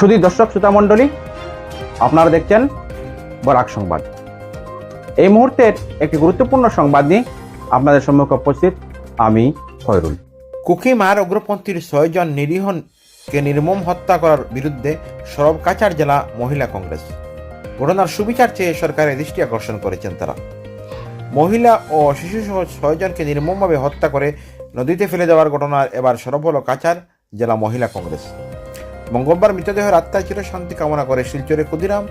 সুধী দর্শক, শ্রোতা মণ্ডলী, আপনারা দেখছেন বরাক সংবাদ। এই মুহূর্তের একটি গুরুত্বপূর্ণ সংবাদ নিয়ে আপনাদের সম্মুখে উপস্থিত আমি খয়রুল। কুকিমার উগ্রপন্থীর ছয়জন নিরীহকে নির্মম হত্যা করার বিরুদ্ধে সরব কাছাড় জেলা মহিলা কংগ্রেস। ঘটনার সুবিচার চেয়ে সরকারের দৃষ্টি আকর্ষণ করেছেন তারা। মহিলা ও শিশুসহ ছয়জনকে নির্মমভাবে হত্যা করে নদীতে ফেলে দেওয়ার ঘটনার এবার সরব হল কাছাড় জেলা মহিলা কংগ্রেস। মঙ্গলবার মৃতদেহের আত্মার চির শান্তি কামনা করে শিলচরে ক্ষুদিরাম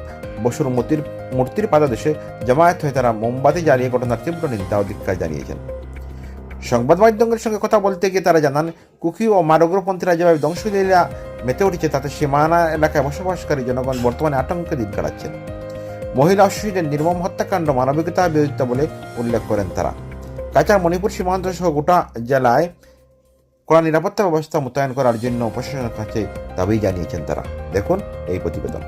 বসুর মূর্তির মূর্তির পাদাদেশে জমায়েত হয়ে তারা মোমবাতি জ্বালিয়ে ঘটনার তীব্র নিন্দা ও ধিক্কার জানিয়েছেন। সংবাদ মাধ্যমের সঙ্গে কথা বলতে গিয়ে তারা জানান, কুকি ও মারগ্রপন্থীরা যেভাবে ধ্বংসলীলা মেতে উঠেছে, তাতে সীমানা এলাকায় বসবাসকারী জনগণ বর্তমানে আতঙ্কে দিন কাটাচ্ছেন। মহিলা শিশুদের নির্মম হত্যাকাণ্ড মানবিকতা বিরোধিতা বলে উল্লেখ করেন তারা। কাছাড় মণিপুর সীমান্ত সহ গোটা জেলায় কড়া নিরাপত্তা ব্যবস্থা মোতায়েন করার জন্য প্রশাসনের কাছে দাবি জানিয়েছেন তারা। দেখুন এই প্রতিবেদন।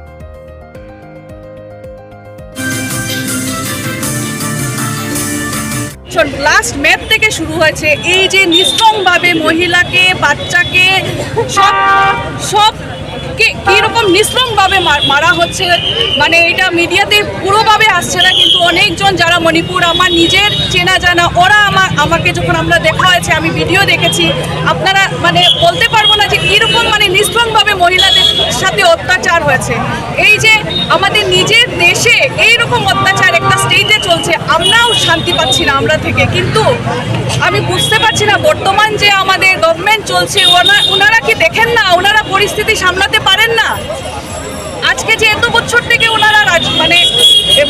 লাস্ট ম্যাপ থেকে শুরু হয়েছে। এই যে নিঃসংভাবে মহিলাকে, বাচ্চাকে, সব সব কে কীরকম নিঃশ্রমভাবে মার- হচ্ছে? মানে এটা মিডিয়াতে পুরোভাবে আসছে না, কিন্তু অনেকজন যারা মণিপুর, আমার নিজের চেনা জানা, ওরা আমার আমাকে যখন আমরা দেখা হয়েছে, আমি ভিডিও দেখেছি, আপনারা মানে বলতে পারব না যে কীরকম মানে নিঃশ্রমভাবে মহিলাদের সাথে অত্যাচার হয়েছে। এই যে আমাদের নিজের দেশে এইরকম অত্যাচার একটা স্টেজে চলছে, আমরাও শান্তি পাচ্ছি না আমরা থেকে। কিন্তু আমি বুঝতে পারছি না, বর্তমান চলছে ওনারা কি দেখেন না? ওনারা পরিস্থিতি সামলাতে পারেন না? আজকে যে এত বছর থেকে ওনারা মানে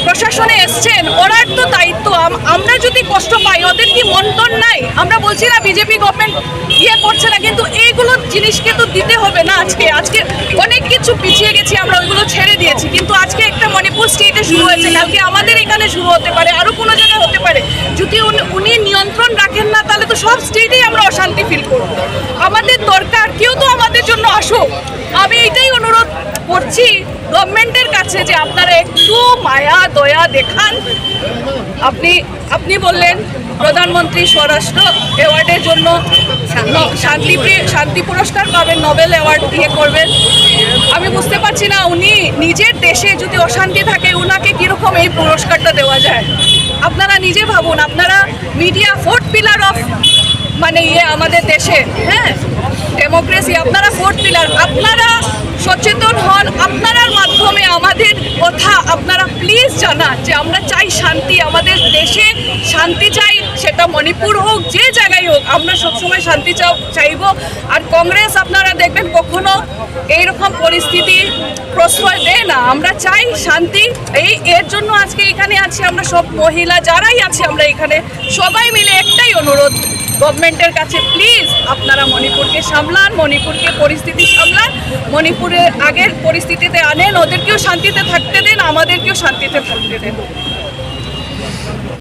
প্রশাসনে এসছেন, ওনার তো দায়িত্ব। আমরা যদি কষ্ট পাই, ওদের কি মন্টন নাই? আমরা বলছি না, বিজেপি গভর্নমেন্ট ইয়ে করছে না, কিন্তু এইগুলো জিনিসকে তো দিতে হবে না আজকে। আজকে অনেক কিছু পিছিয়ে গেছি, আমরা ওইগুলো ছেড়ে দিয়েছি। কিন্তু আজকে একটা মণিপুর স্টেটে শুরু হয়েছে কালকে আমাদের এখানে শুরু হতে পারে, আরও কোনো জায়গায় হতে পারে। যদি উনি- নিয়ন্ত্রণ রাখেন না, তাহলে তো সব স্টেটেই আমরা অশান্তি ফিল করব। আমাদের দরকার, কেউ তো আমাদের জন্য আসুক। আমি এইটাই অনুরোধ করছি গভর্নমেন্টের কাছে যে আপনারা একটু মায়া, দয়া দেখান। আপনি আপনি বললেন প্রধানমন্ত্রী স্বরাষ্ট্র অ্যাওয়ার্ডের জন্য শান্তি শান্তি পুরস্কার পাবেন নোবেল অ্যাওয়ার্ড দিয়ে করবেন। আমি বুঝতে পারছি না, উনি নিজের দেশে যদি অশান্তি থাকে, উনাকে কীরকম এই পুরস্কারটা দেওয়া যায়? আপনারা নিজে ভাবুন, আপনারা মিডিয়া ফোর্থ পিলার অফ মানে ইয়ে আমাদের দেশে হ্যাঁ? ডেমোক্রেসি আপনারা ফোর্থ পিলার আপনারা সচেতন হন, আপনারার মাধ্যমে আমাদের কথা আপনারা প্লিজ জানান যে আমরা চাই শান্তি, আমাদের দেশে শান্তি চাই, সেটা মণিপুর হোক, যে জায়গায় হোক, আমরা সবসময় শান্তি চাইব আর কংগ্রেস আপনারা দেখবেন কখনো এইরকম পরিস্থিতি প্রশ্রয় দেয় না। আমরা চাই শান্তি। এই, এর জন্য আজকে এখানে আছি আমরা সব মহিলা যারাই আছি, আমরা এখানে সবাই মিলে একটাই অনুরোধ। গভর্নমেন্টের কাছে প্লিজ আপনারা মণিপুরকে সামলান, মণিপুরকে পরিস্থিতি সামলান। মণিপুরের আগের পরিস্থিতিতে আনেন, ওদেরকেও শান্তিতে থাকতে দেন, আমাদেরকেও শান্তিতে থাকতে দেন।